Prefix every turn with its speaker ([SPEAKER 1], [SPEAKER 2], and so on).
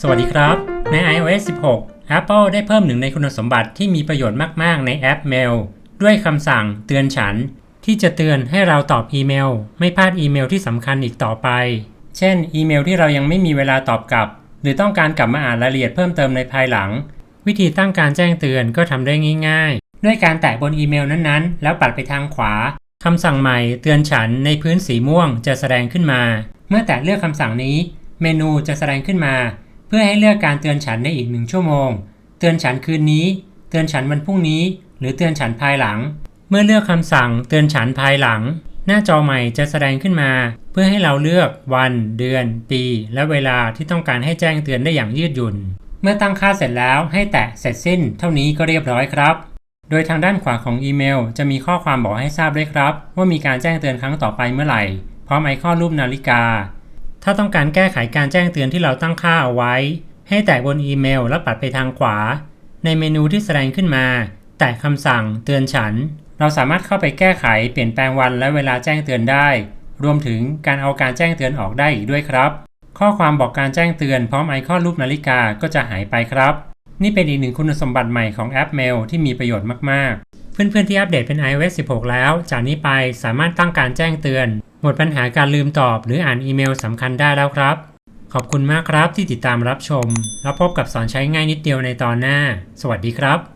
[SPEAKER 1] สวัสดีครับ ใน iOS 16 Apple ได้เพิ่มหนึ่งในคุณสมบัติที่มีประโยชน์มากๆ ในแอป Mail ด้วยคำสั่งเตือนฉัน ที่จะเตือนให้เราตอบอีเมล ไม่พลาดอีเมลที่สำคัญอีกต่อไป เช่น อีเมลที่เรายังไม่มีเวลาตอบกลับ หรือต้องการกลับมาอ่านรายละเอียดเพิ่มเติมในภายหลัง วิธีตั้งการแจ้งเตือนก็ทำได้ง่าย ๆ ด้วยการแตะบนอีเมลนั้นๆ แล้วปัดไปทางขวาคำสั่งใหม่เตือนฉันในพื้นสีม่วงจะแสดงขึ้นมา เมื่อแตะเลือกคำสั่งนี้ เมนูจะแสดงขึ้นมา พื่อให้เลือกการเตือนฉันในอีกหนึ่งชั่วโมง เตือนฉันคืนนี้ เตือนฉันวันพรุ่งนี้ หรือเตือนฉันภายหลัง เมื่อเลือกคำสั่งเตือนฉันภายหลัง หน้าจอใหม่จะแสดงขึ้นมา เพื่อให้เราเลือกวัน เดือน ปี และเวลาที่ต้องการให้แจ้งเตือนได้อย่างยืดหยุ่น เมื่อตั้งค่าเสร็จแล้วให้แตะเสร็จสิ้น เท่านี้ก็เรียบร้อยครับ โดยทางด้านขวาของอีเมล จะมีข้อความบอกให้ทราบด้วยครับ ว่ามีการแจ้งเตือนครั้งต่อไปเมื่อไหร่ พร้อมไอคอนรูปนาฬิกา ถ้าต้องการแก้ไขการแจ้งเตือนที่เราตั้งค่าเอาไว้ ให้แตะบนอีเมลแล้วปัดไปทางขวา ในเมนูที่แสดงขึ้นมา แตะคำสั่งเตือนฉัน เราสามารถเข้าไปแก้ไขเปลี่ยนแปลงวันและเวลาแจ้งเตือนได้ รวมถึงการเอาการแจ้งเตือนออกได้อีกด้วยครับ ข้อความบอกการแจ้งเตือนพร้อมไอคอนรูปนาฬิกาก็จะหายไปครับ นี่เป็นอีกหนึ่งคุณสมบัติใหม่ของแอป Mail ที่มีประโยชน์มากๆ เพื่อนๆที่อัปเดตเป็น iOS 16 แล้ว จากนี้ไปสามารถตั้งการแจ้งเตือน หมดปัญหาการลืมตอบหรืออ่านอีเมลสำคัญได้แล้วครับ ขอบคุณมากครับที่ติดตามรับชม แล้วพบกับสอนใช้ง่ายนิดเดียวในตอนหน้า สวัสดีครับ